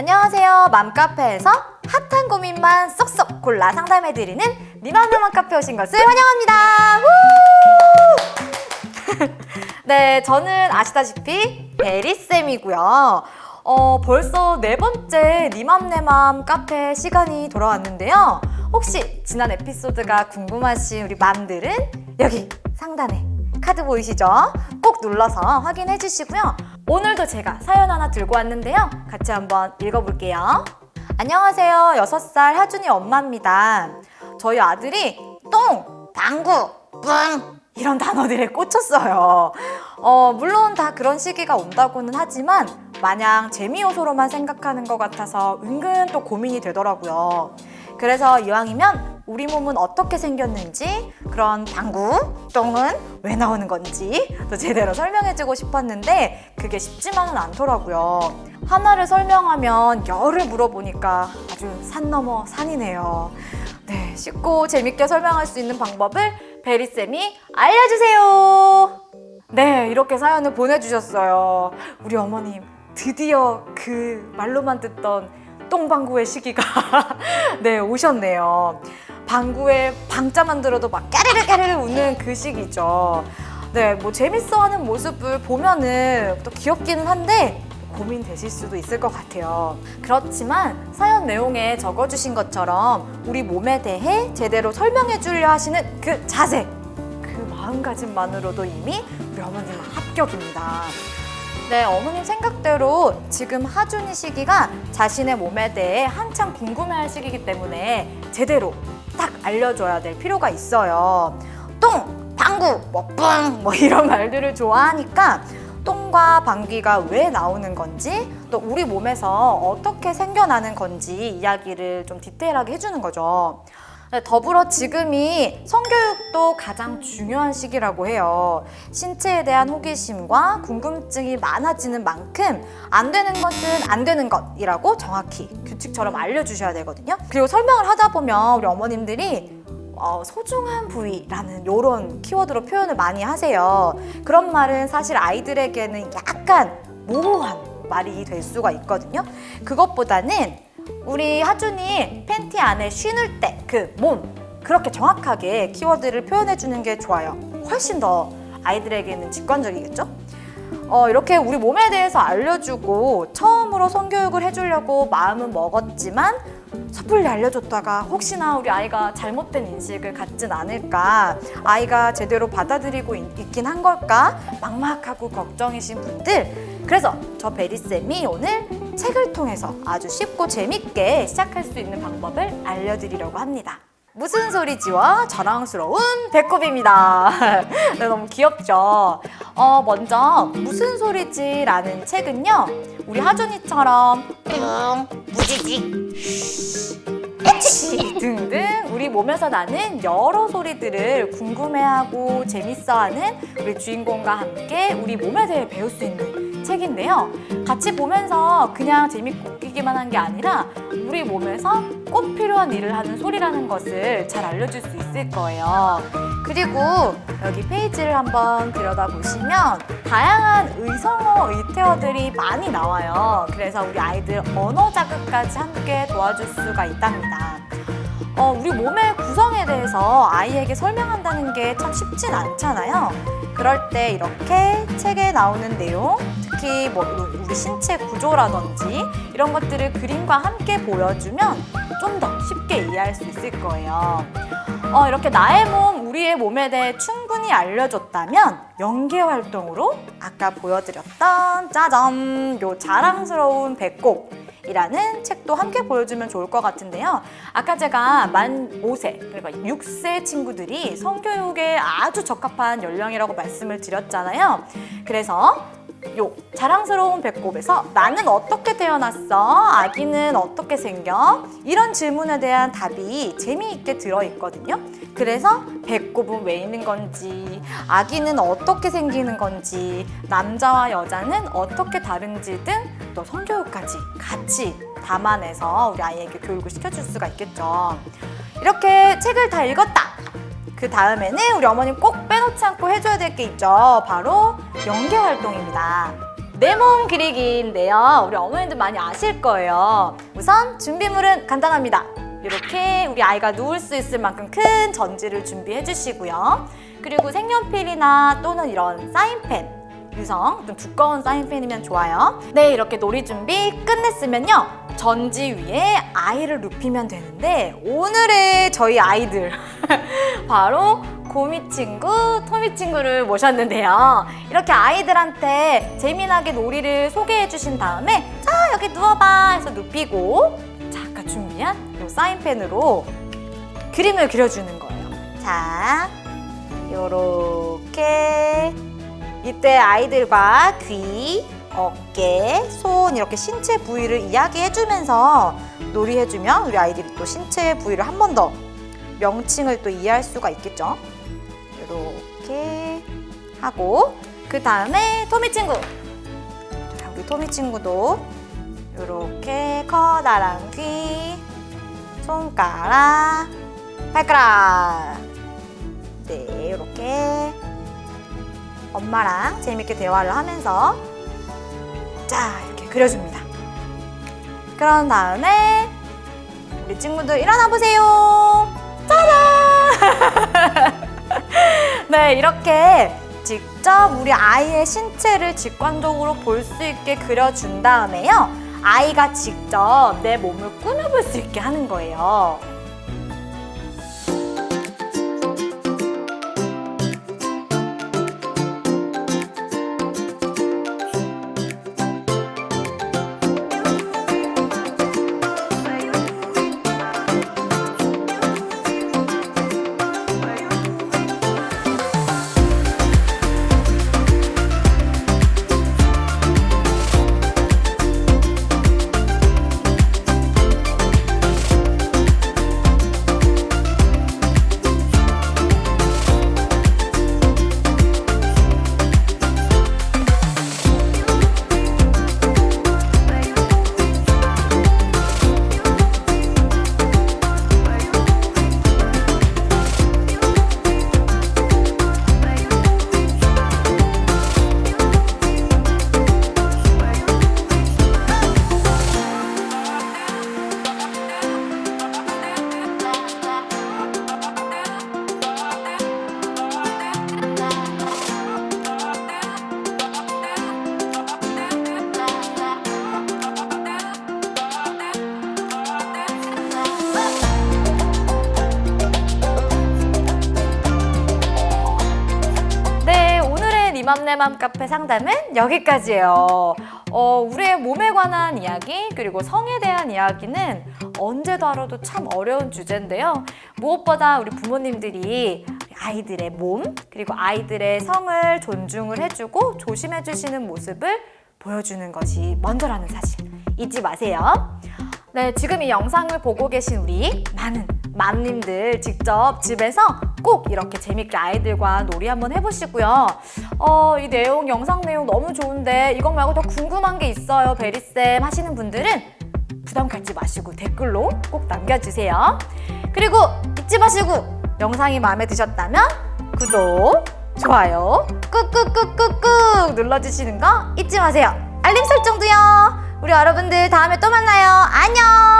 안녕하세요. 맘카페에서 핫한 고민만 쏙쏙 골라 상담해드리는 니맘의 맘카페 오신 것을 환영합니다. 우! 네, 저는 아시다시피 베리쌤이고요. 어, 벌써 네 번째 니맘내맘 카페 시간이 돌아왔는데요. 혹시 지난 에피소드가 궁금하신 우리 맘들은 여기 상단에 카드 보이시죠? 꼭 눌러서 확인해 주시고요. 오늘도 제가 사연 하나 들고 왔는데요. 같이 한번 읽어볼게요. 안녕하세요. 6살 하준이 엄마입니다. 저희 아들이 똥, 방구, 뿡 이런 단어들에 꽂혔어요. 어, 물론 다 그런 시기가 온다고는 하지만 마냥 재미 요소로만 생각하는 것 같아서 은근 또 고민이 되더라고요. 그래서 이왕이면 우리 몸은 어떻게 생겼는지 그런 방구, 똥은 왜 나오는 건지 또 제대로 설명해주고 싶었는데 그게 쉽지만은 않더라고요. 하나를 설명하면 열을 물어보니까 아주 산 넘어 산이네요. 네, 쉽고 재밌게 설명할 수 있는 방법을 베리쌤이 알려주세요. 네, 이렇게 사연을 보내주셨어요. 우리 어머님, 드디어 그 말로만 듣던 똥방구의 시기가 네, 오셨네요. 방구에 방자만 들어도 막 까르르 까르르 웃는 그 시기죠. 네, 뭐 재밌어하는 모습을 보면은 또 귀엽기는 한데 고민되실 수도 있을 것 같아요. 그렇지만 사연 내용에 적어주신 것처럼 우리 몸에 대해 제대로 설명해 주려 하시는 그 자세, 그 마음가짐만으로도 이미 우리 어머님은 합격입니다. 네, 어머님 생각대로 지금 하준이 시기가 자신의 몸에 대해 한창 궁금해할 시기이기 때문에 제대로 딱 알려줘야 될 필요가 있어요. 똥, 방구, 뭐 뿡, 뭐 이런 말들을 좋아하니까 똥과 방귀가 왜 나오는 건지 또 우리 몸에서 어떻게 생겨나는 건지 이야기를 좀 디테일하게 해주는 거죠. 네, 더불어 지금이 성교육도 가장 중요한 시기라고 해요. 신체에 대한 호기심과 궁금증이 많아지는 만큼 안 되는 것은 안 되는 것이라고 정확히 규칙처럼 알려주셔야 되거든요. 그리고 설명을 하다 보면 우리 어머님들이 어, 소중한 부위라는 이런 키워드로 표현을 많이 하세요. 그런 말은 사실 아이들에게는 약간 모호한 말이 될 수가 있거든요. 그것보다는 우리 하준이 팬티 안에 쉬는 때그 몸 그렇게 정확하게 키워드를 표현해 주는 게 좋아요. 훨씬 더 아이들에게는 직관적이겠죠? 어, 이렇게 우리 몸에 대해서 알려주고 처음으로 성교육을 해주려고 마음은 먹었지만 섣불리 알려줬다가 혹시나 우리 아이가 잘못된 인식을 갖진 않을까 아이가 제대로 받아들이고 있, 있긴 한 걸까 막막하고 걱정이신 분들 그래서 저 베리쌤이 오늘 책을 통해서 아주 쉽고 재밌게 시작할 수 있는 방법을 알려드리려고 합니다. 무슨 소리지와 자랑스러운 배꼽입니다. 네, 너무 귀엽죠? 어, 먼저 무슨 소리지라는 책은요. 우리 하준이처럼 뿡, 무지직, 에치 등등 우리 몸에서 나는 여러 소리들을 궁금해하고 재밌어하는 우리 주인공과 함께 우리 몸에 대해 배울 수 있는 책인데요. 같이 보면서 그냥 재밌고 웃기기만 한 게 아니라 우리 몸에서 꼭 필요한 일을 하는 소리라는 것을 잘 알려줄 수 있을 거예요. 그리고 여기 페이지를 한번 들여다보시면 다양한 의성어, 의태어들이 많이 나와요. 그래서 우리 아이들 언어 자극까지 함께 도와줄 수가 있답니다. 어, 우리 몸의 구성에 대해서 아이에게 설명한다는 게 참 쉽진 않잖아요. 그럴 때 이렇게 책에 나오는 내용, 특히 뭐 우리 신체 구조라든지 이런 것들을 그림과 함께 보여주면 좀 더 쉽게 이해할 수 있을 거예요. 어, 이렇게 나의 몸, 우리의 몸에 대해 충분히 알려줬다면 연계 활동으로 아까 보여드렸던 짜잔 요 자랑스러운 배꼽 이라는 책도 함께 보여주면 좋을 것 같은데요. 아까 제가 만 5세, 그러니까 6세 친구들이 성교육에 아주 적합한 연령이라고 말씀을 드렸잖아요. 그래서 요 자랑스러운 배꼽에서 나는 어떻게 태어났어? 아기는 어떻게 생겨? 이런 질문에 대한 답이 재미있게 들어있거든요. 그래서 배꼽은 왜 있는 건지, 아기는 어떻게 생기는 건지, 남자와 여자는 어떻게 다른지 등 또 성교육까지 같이 담아내서 우리 아이에게 교육을 시켜줄 수가 있겠죠. 이렇게 책을 다 읽었다. 그 다음에는 우리 어머님 꼭 빼놓지 않고 해줘야 될 게 있죠. 바로 연계 활동입니다. 내 몸 그리기인데요. 우리 어머님들 많이 아실 거예요. 우선 준비물은 간단합니다. 이렇게 우리 아이가 누울 수 있을 만큼 큰 전지를 준비해 주시고요. 그리고 색연필이나 또는 이런 사인펜 유성 좀 두꺼운 사인펜이면 좋아요. 네, 이렇게 놀이 준비 끝냈으면요. 전지 위에 아이를 눕히면 되는데 오늘의 저희 아이들 바로 고미 친구, 토미 친구를 모셨는데요. 이렇게 아이들한테 재미나게 놀이를 소개해 주신 다음에 자, 여기 누워봐 해서 눕히고 자, 아까 준비한 이 사인펜으로 그림을 그려주는 거예요. 자, 이때 아이들과 귀, 어깨, 손 이렇게 신체 부위를 이야기해주면서 놀이해주면 우리 아이들이 또 신체 부위를 한 번 더 명칭을 또 이해할 수가 있겠죠. 이렇게 하고 그 다음에 토미 친구. 자, 우리 토미 친구도 이렇게 커다란 귀, 손가락, 발가락. 네, 이렇게 엄마랑 재밌게 대화를 하면서 자 이렇게 그려줍니다. 그런 다음에 우리 친구들 일어나 보세요. 짜잔! 네 이렇게 직접 우리 아이의 신체를 직관적으로 볼 수 있게 그려준 다음에요. 아이가 직접 내 몸을 꾸며볼 수 있게 하는 거예요. 맘내맘 카페 상담은 여기까지예요. 어, 우리의 몸에 관한 이야기 그리고 성에 대한 이야기는 언제 다뤄도 참 어려운 주제인데요. 무엇보다 우리 부모님들이 아이들의 몸 그리고 아이들의 성을 존중을 해주고 조심해 주시는 모습을 보여주는 것이 먼저라는 사실 잊지 마세요. 네, 지금 이 영상을 보고 계신 우리 많은 맘님들 직접 집에서 꼭 이렇게 재밌게 아이들과 놀이 한번 해보시고요. 어, 이 내용, 영상 내용 너무 좋은데 이것 말고 더 궁금한 게 있어요, 베리쌤 하시는 분들은 부담 갖지 마시고 댓글로 꼭 남겨주세요. 그리고 잊지 마시고 영상이 마음에 드셨다면 구독, 좋아요 꾹꾹꾹꾹꾹 눌러주시는 거 잊지 마세요. 알림 설정도요. 우리 여러분들 다음에 또 만나요. 안녕!